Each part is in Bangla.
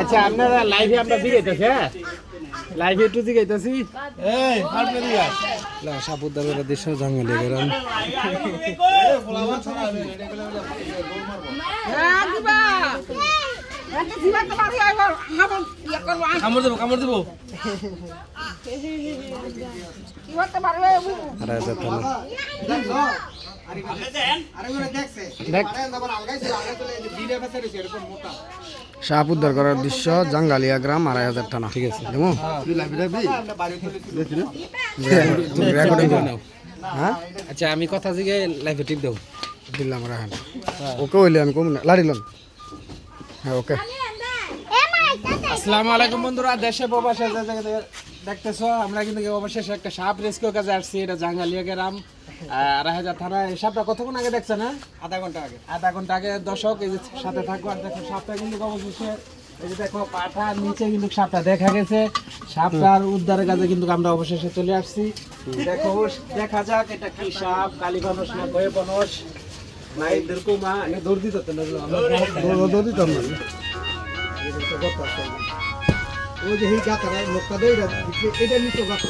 আচ্ছা আপনারা লাইভে আমরা হ্যাঁ? লাইভে একটু দিগাইতেছি সাপুদ্দারের দৃশ্য জঙ্গলে গেলাম। কামড় দেবো কামড় দেবো সাপ উদ্ধার করার দৃশ্য জাঙ্গালিয়া গ্রাম আড়াই হাজার টানা ঠিক আছে। নাও। হ্যাঁ? আচ্ছা আমি কথা জিগে লাইভে টিপ দেবো। দিলাম রাখেন ওকে হইলে আমি কম না। লাড়িলাম হ্যাঁ ওকে আসসালামু আলাইকুম বন্ধুরা দেশে প্রবাসে দেখতেছো আমরা কিন্তু অবশেষে একটা সাপ রেস্কিউ কাজে আসছি এটা জাঙ্গালিয়া গ্রাম আড়াই হাজার থানা এই সাপটা কতক্ষণ আগে দেখছেন হ্যাঁ আধা ঘণ্টা আগে। আধা ঘণ্টা আগে। দর্শক এই যে সাথে থাকব আর দেখো সাপটা কিন্তু অবশেষে এই যে দেখো পাঠার নিচে কিন্তু সাপটা দেখা গেছে। সাপটার উদ্ধারের কাজে কিন্তু আমরা অবশেষে চলে আসছি। দেখো দেখা যাক এটা কি সাপ? কালী বানস না গয়ে বানস না এরকম দৌড় দিতে না আমরা দিতাম না। ওই যে এই গাতারা লোকটা দেয় এটা নিচে গাতা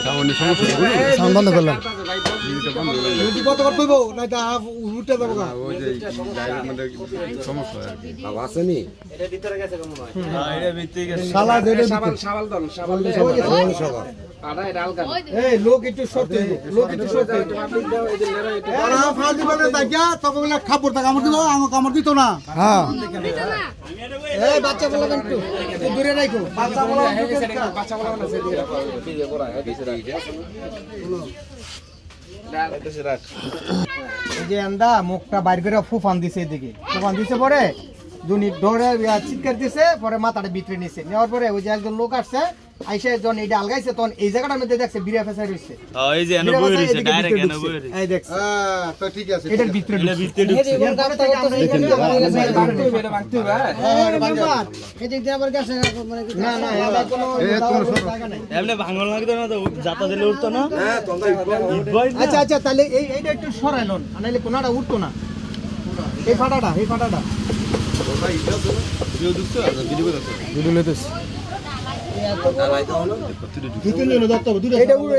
সাউন্ড বন্ধ করলাম যদি কত কত কইবো না এটা উঠে যাব গা এটা ভিতরে গেছে। কেমন হয় শালা দেড়ে সাবাল সাবাল দল সাবাল আড়া এটা আলগা। এই লোক একটু সরতে লোক একটু সরতে হইবো। দাও এই যে এটা আর ফাল দিবে না তাকিয়া বলে খাবার তা কামড় দিব আমার কামড় দিত না। হ্যাঁ। এই বাচ্চা বলা একটু একটু দূরে রাখো। বাচ্চা বলা গেছে এটা বাচ্চা বলা না সেদিকে রাখো দিকে করা হয় দিছে রাখ এই যে আন্দা, মুখটা বাইর করে ফুফান দিছে এদিকে। ফুফান দিছে পরে দুনি ডরে চিৎকার দিছে, পরে মাথাটা ভিতরে নিছে। নেওয়ার পরে ওই যে একজন লোক আসছে আইসে যখন এটা আলগাইছে তখন এই জায়গাটার মধ্যে দেখছে ফেসাই রইছে। এই যে এনে বিরিয়া বই রইছে ডাইরেক্ট ভিতরে এনে বই রইছে। এই দেখছে। তো ঠিক আছে এটার ভিতরে এটা ভিতরে ঢুকছে। আমরা এখানে ভাঙতে হবে এটা ভাঙতে হবে হ্যাঁ? না না এটা কোনো জায়গা নাই। এমনি ভাঙন লাগতো না তো যাতা দিলে উঠতো না? না? আচ্ছা আচ্ছা তাহলে এই এইটা একটু সরাই লন নাহলে কোনাটা উঠতো না। এই ফাটাটা এই ফাটাটা। ভিডিও লইতেছি এটা উড়ে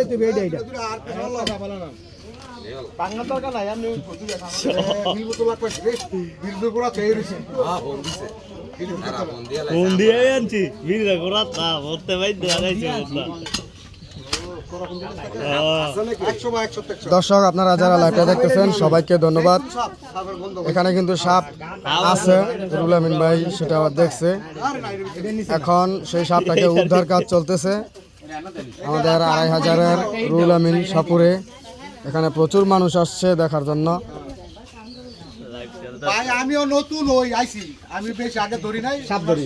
ফোন দিয়ে আনছি ভিড় করা তা বলতে ভাই দর্শক আপনারা যারা লাইভটা দেখতেছেন সবাইকে ধন্যবাদ। এখানে কিন্তু সাপ আছে রুল আমিন ভাই সেটা আবার দেখছে। এখন সেই সাপটাকে উদ্ধার কাজ চলতেছে। আমাদের আড়াই হাজারের রুল আমিন সাপুরে। এখানে প্রচুর মানুষ আসছে দেখার জন্য। ভাই আমিও নতুন ওই আইছি। আমি বেশ আগে ধরি নাই সাপ ধরি।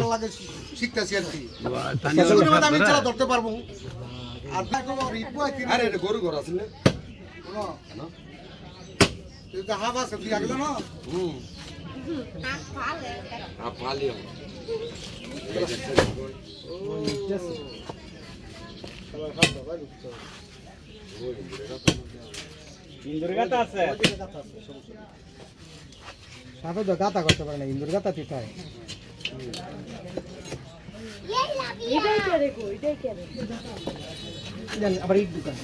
শিখতেছি আর কি। আমি ধরতে পারব। আর দেখো এটা গরু ঘর না তুই তো হাফ আছে তুই আগে জানো হুম। ইন্দুরগাতা আছে। সাপে তো গাতা করতে পারে না ইন্দুর গাতা ঠিক হয়। দেন, আবার ইট দোকান।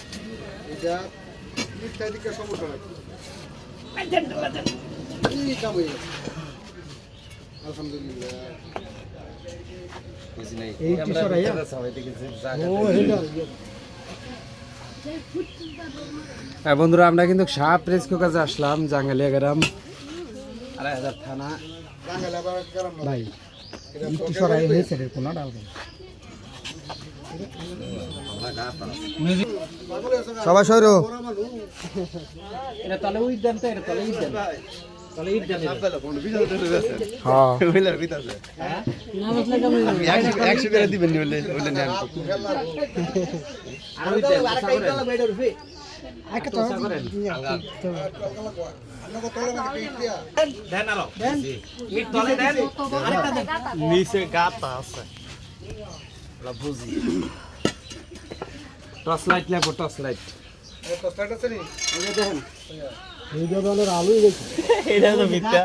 এটা সমস্যা হয়ে বন্ধুরা আমরা কিন্তু সাপ রেস্কিউ কাজে আসলাম জাঙ্গালিয়া গ্রাম। আড়াই হাজার থানা। ভাই সরাই হয়েছে ডাল সবাই সৈর। এটা তলে উইট তো গাতা আছে টর্চ লাইট লাগবো টর্চ লাইট। এটা তো মিথ্যা।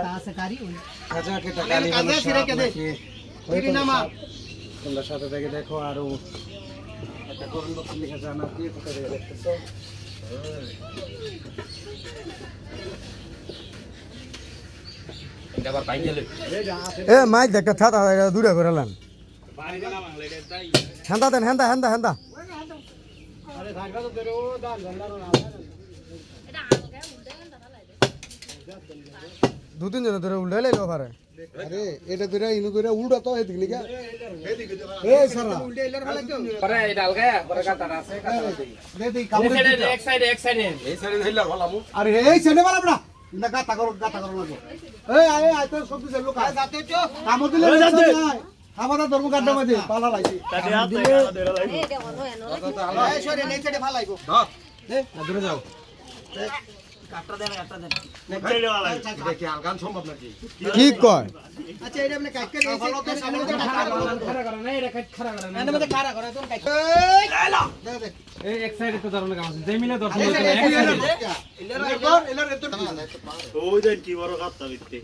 কাজা কেটা কালি কাজা মানুষ ছিঁড়ে সাপ কেটে। নামা। তোমরা সাথে থেকে দেখো আরও একটা করুন বক্স লিখে জানা দিয়ে কোথা থেকে দেখতেছো। এ। মাইক দেখতে থাতা দূরে করে হেন্দা দেন হেন্দা হেন্দা হেন্দা দু তিন জন ধরে উল্টে লাইলো পারে আরে এটা ধরে ইনু ধরে উল্টা তো এদিকে লিগা এ সারা। পরে এটা আলগায়া পরে কাটার আছে কাটার দিই দে দে কাপড় এক সাইডে এক সাইডে এই সাইডে ধইলা ভালো আরে এই ছেলে মারা বড়া না গাতা করো গাতা করো লাগো এই আয় আয় তো সব কিছু লোক যাতে তো। কামড় দিলে। আমাদের ধর্ম গাড্ডা মাঝে পালা লাগছে। দূরে যাও। কি কয় আচ্ছা এটা আপনি কাট করে সামনে তো খাড়া করে না এটা কাট খাড়া করে না এর মধ্যে কারা করে তুমি কাট দে দে এই এক সাইডে তো ধরনের কাম আছে যে দর্শন করতে এক সাইডে সাইডে। এলার এলার এত ওই দেন কি বড় কাটতা বিতে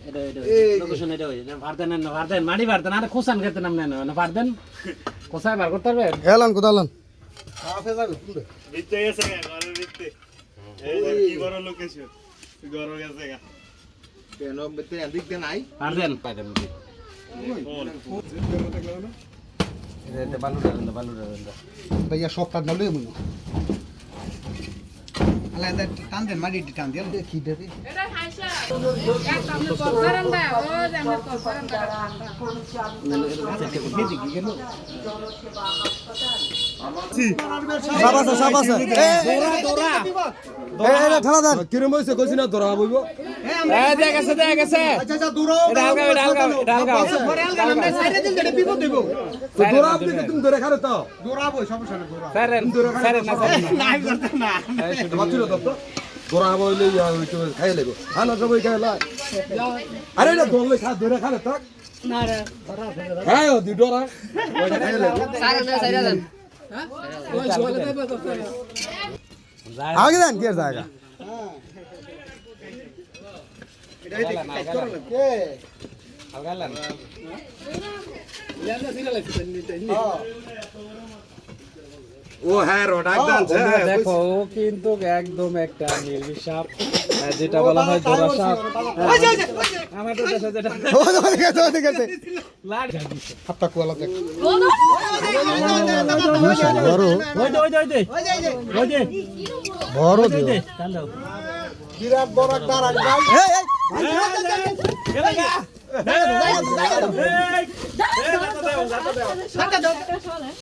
মাটি ভারতেন আর খোসান খেতে নাম নেন না ভারতেন কোথায় বার করতে পারবে বেতে নাই ভারতেন পাইতেন ফোন। এটা বালু দেন বালু দেন ভাইয়া সবটা নালে মনে আলা এটা টান দেন মাটি টান দেন। কি দেবে? এটা কিরম হইছে কইছি না ধরা বইবো। দেখ আছে দেখ আছে। ধরা ধরে লাই। আরে এটা দলে খা ধরে খালে তাক। না রে। খায় দি ডরা ওইটা খাই লাগো আগে দেন কি আর জায়গা কে আলগা লান ও হ্যাঁ রোড দেখো ও কিন্তু একদম একটা যেটা বলা হয় জোড়া সাপ। আমার দেশে যেটা ওদিকে গেছে হাতটা কোয়ালা দেখ। বড় ওই দে ওই দে ওই দে ওই দে বড় বিরাট বড় একটা রাখ ভাই এই এই এলাকা এই এই